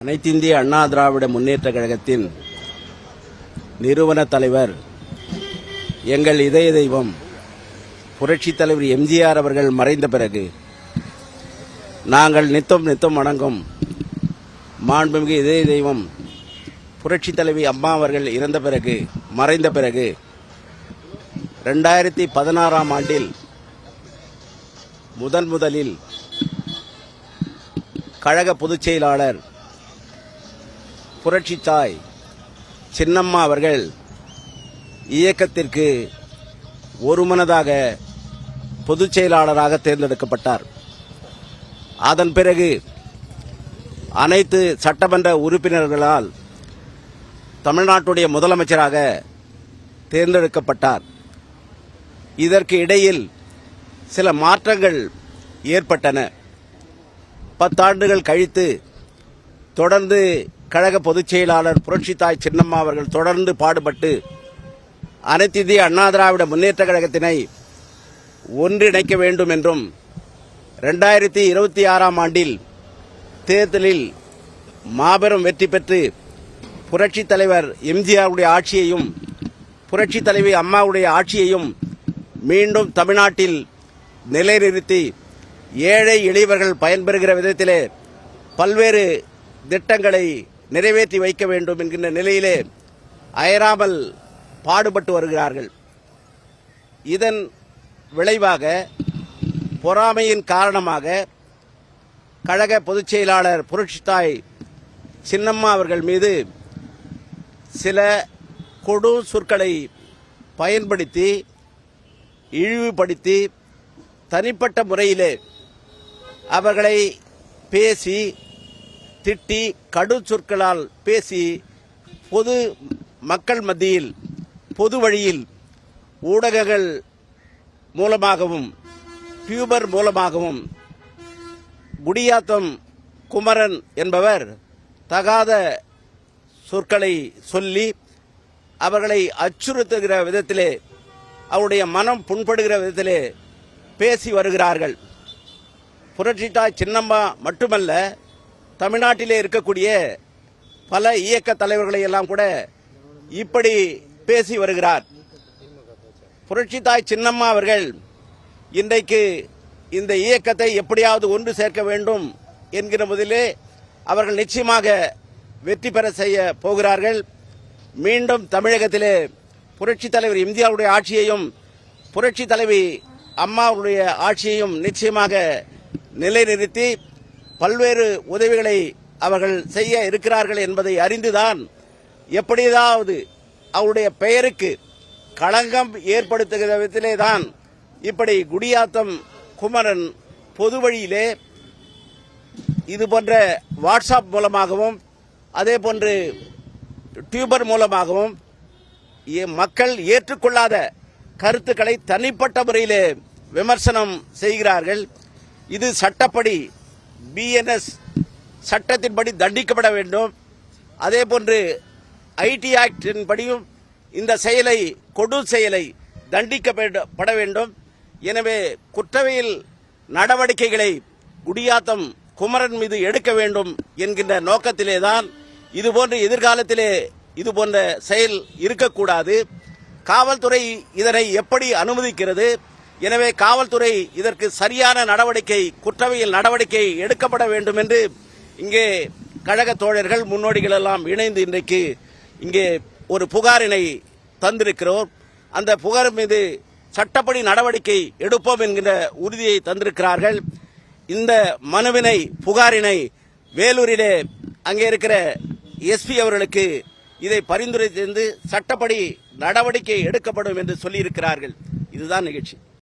அனைத்திந்திய அண்ணா திராவிட முன்னேற்ற கழகத்தின் நிறுவன தலைவர் எங்கள் இதய தெய்வம் புரட்சித் தலைவர் எம்ஜிஆர் அவர்கள் மறைந்த பிறகு நாங்கள் நித்தம் நித்தம் வணங்கும் மாண்புமிகு இதய தெய்வம் புரட்சித் தலைவி அம்மா அவர்கள் இறந்த பிறகு மறைந்த பிறகு ரெண்டாயிரத்தி பதினாறாம் ஆண்டில் முதன் முதலில் கழக பொதுச் செயலாளர் புரட்சி தாய் சின்னம்மா அவர்கள் இயக்கத்திற்கு ஒருமனதாக பொதுச் செயலாளராக தேர்ந்தெடுக்கப்பட்டார். அதன் பிறகு அனைத்து சட்டமன்ற உறுப்பினர்களால் தமிழ்நாட்டுடைய முதலமைச்சராக தேர்ந்தெடுக்கப்பட்டார். இதற்கு இடையில் சில மாற்றங்கள் ஏற்பட்டன. பத்தாண்டுகள் கழித்து தொடர்ந்து கழக பொதுச் செயலாளர் புரட்சித்தாய் சின்னம்மா அவர்கள் தொடர்ந்து பாடுபட்டு அனைத்து இந்திய அண்ணா திராவிட முன்னேற்ற கழகத்தினை ஒன்றிணைக்க வேண்டும் என்றும் ரெண்டாயிரத்தி இருபத்தி ஆறாம் ஆண்டில் தேர்தலில் மாபெரும் வெற்றி பெற்று புரட்சித் தலைவர் எம்ஜிஆருடைய ஆட்சியையும் புரட்சித் தலைவி அம்மாவுடைய ஆட்சியையும் மீண்டும் தமிழ்நாட்டில் நிலைநிறுத்தி ஏழை எளியவர்கள் பயன்பெறுகிற விதத்திலே பல்வேறு திட்டங்களை நிறைவேற்றி வைக்க வேண்டும் என்கின்ற நிலையிலே அயராமல் பாடுபட்டு வருகிறார்கள். இதன் விளைவாக பொறாமையின் காரணமாக கழக பொதுச் செயலாளர் புரட்சித்தாய் சின்னம்மா அவர்கள் மீது சில கொடு சொற்களை பயன்படுத்தி இழிவுபடுத்தி தனிப்பட்ட முறையிலே அவர்களை பேசி திட்டி கடு சொற்களால் பேசி பொது மக்கள் மத்தியில் பொது வழியில் ஊடகங்கள் மூலமாகவும் டியூபர் மூலமாகவும் குடியாத்தம் குமரன் என்பவர் தகாத சொற்களை சொல்லி அவர்களை அச்சுறுத்துகிற விதத்திலே அவருடைய மனம் புண்படுகிற விதத்திலே பேசி வருகிறார்கள். புரட்சித்தாய் சின்னம்மா மட்டுமல்ல தமிழ்நாட்டிலே இருக்கக்கூடிய பல இயக்க தலைவர்களை எல்லாம் கூட இப்படி பேசி வருகிறார். புரட்சித்தாய் சின்னம்மா அவர்கள் இன்றைக்கு இந்த இயக்கத்தை எப்படியாவது ஒன்று சேர்க்க வேண்டும் என்கிற முதலே அவர்கள் நிச்சயமாக வெற்றி பெற செய்ய போகிறார்கள். மீண்டும் தமிழகத்திலே புரட்சி தலைவர் எம்ஜிஆருடைய ஆட்சியையும் புரட்சி தலைவி அம்மாவுடைய ஆட்சியையும் நிச்சயமாக நிலைநிறுத்தி பல்வேறு உதவிகளை அவர்கள் செய்ய இருக்கிறார்கள் என்பதை அறிந்துதான் எப்படியாவது அவருடைய பெயருக்கு களங்கம் ஏற்படுத்துகிற விதத்திலே தான் இப்படி குடியாத்தம் குமரன் பொது வழியிலே இது போன்ற வாட்ஸ்அப் மூலமாகவும் அதே போன்று டியூபர் மூலமாகவும் ஏ- மக்கள் ஏற்றுக்கொள்ளாத கருத்துக்களை தனிப்பட்ட முறையிலே விமர்சனம் செய்கிறார்கள். இது சட்டப்படி பிஎன்எஸ் சட்டத்தின்படி தண்டிக்கப்பட வேண்டும். அதே போன்று ஐடி ஆக்டின் படியும் இந்த செயலை கொடு செயலை தண்டிக்கப்பட வேண்டும். எனவே குற்றவியல் நடவடிக்கைகளை குடியாத்தம் குமரன் மீது எடுக்க வேண்டும் என்கின்ற நோக்கத்திலேதான் இதுபோன்ற எதிர்காலத்திலே இது போன்ற செயல் இருக்கக்கூடாது. காவல்துறை இதனை எப்படி அனுமதிக்கிறது? எனவே காவல்துறை இதற்கு சரியான நடவடிக்கை குற்றவியல் நடவடிக்கை எடுக்கப்பட வேண்டும் என்று இங்கே கழக தோழர்கள் முன்னோடிகள் எல்லாம் இணைந்து இன்றைக்கு இங்கே ஒரு புகாரினை தந்திருக்கிறோம். அந்த புகார் மீது சட்டப்படி நடவடிக்கை எடுப்போம் என்கின்ற உறுதியை தந்திருக்கிறார்கள். இந்த மனுவினை புகாரினை வேலூரிலே அங்கே இருக்கிற எஸ்பி அவர்களுக்கு இதை பரிந்துரை சட்டப்படி நடவடிக்கை எடுக்கப்படும் என்று சொல்லியிருக்கிறார்கள். இதுதான் நிகழ்ச்சி.